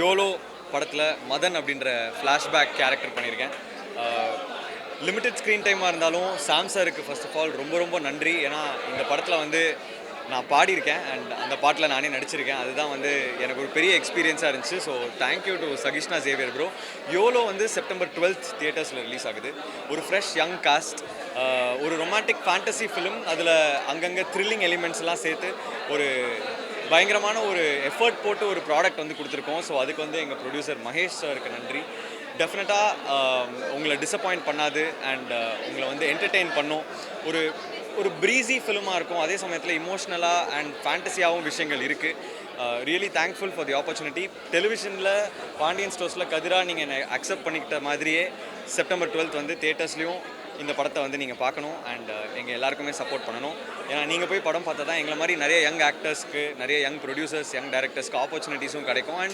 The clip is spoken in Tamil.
யோலோ படத்தில் மதன் அப்படின்ற ஃப்ளாஷ்பேக் கேரக்டர் பண்ணியிருக்கேன். லிமிட்டட் ஸ்க்ரீன் டைமாக இருந்தாலும் சாம் சாருக்கு ஃபர்ஸ்ட் ஆஃப் ஆல் ரொம்ப ரொம்ப நன்றி. ஏன்னா இந்த படத்தில் வந்து நான் பாடியிருக்கேன். அண்ட் அந்த பாட்டில் நானே நடிச்சிருக்கேன். அதுதான் வந்து எனக்கு ஒரு பெரிய எக்ஸ்பீரியன்ஸாக இருந்துச்சு. ஸோ தேங்க்யூ டு சகிஷ்ணா ஜேவியர் ப்ரோ யோலோ வந்து செப்டம்பர் டுவெல்த் தியேட்டர்ஸில் ரிலீஸ் ஆகுது. ஒரு ஃப்ரெஷ் யங் காஸ்ட் ஒரு ரொமான்டிக் ஃபேண்டசி ஃபிலிம் அதில் அங்கங்கே த்ரில்லிங் எலிமெண்ட்ஸ்லாம் சேர்த்து ஒரு பயங்கரமான ஒரு எஃபர்ட் போட்டு ஒரு ப்ராடக்ட் வந்து கொடுத்துருக்கோம். ஸோ அதுக்கு வந்து எங்கள் ப்ரொடியூசர் மகேஷ் சாருக்கு நன்றி. டெஃபினட்டாக உங்களை டிசப்பாயிண்ட் பண்ணாது அண்ட் உங்களை வந்து என்டர்டெயின் பண்ணும். ஒரு ஒரு ப்ரீஸி ஃபிலிமாக இருக்கும். அதே சமயத்தில் இமோஷ்னலாக அண்ட் ஃபேண்டசியாகவும் விஷயங்கள் இருக்குது really thankful for the opportunity டெலிவிஷனில் Pandian ஸ்டோர்ஸில் கதிராக நீங்கள் என்னை அக்செப்ட் பண்ணிக்கிட்ட மாதிரியே செப்டம்பர் டுவெல்த் வந்து தேட்டர்ஸ்லேயும் இந்த படத்தை வந்து நீங்கள் பார்க்கணும் அண்ட் எங்கள் எல்லாருக்குமே சப்போர்ட் பண்ணணும். ஏன்னா நீங்கள் போய் படம் பார்த்தா தான் எங்களை மாதிரி நிறைய யங் ஆக்டர்ஸ்க்கு நிறைய யங் ப்ரொடியூசர்ஸ் யங் டேரக்டர்ஸ்க்கு ஆப்பர்ச்சுனிட்டிஸும் கிடைக்கும். அண்ட்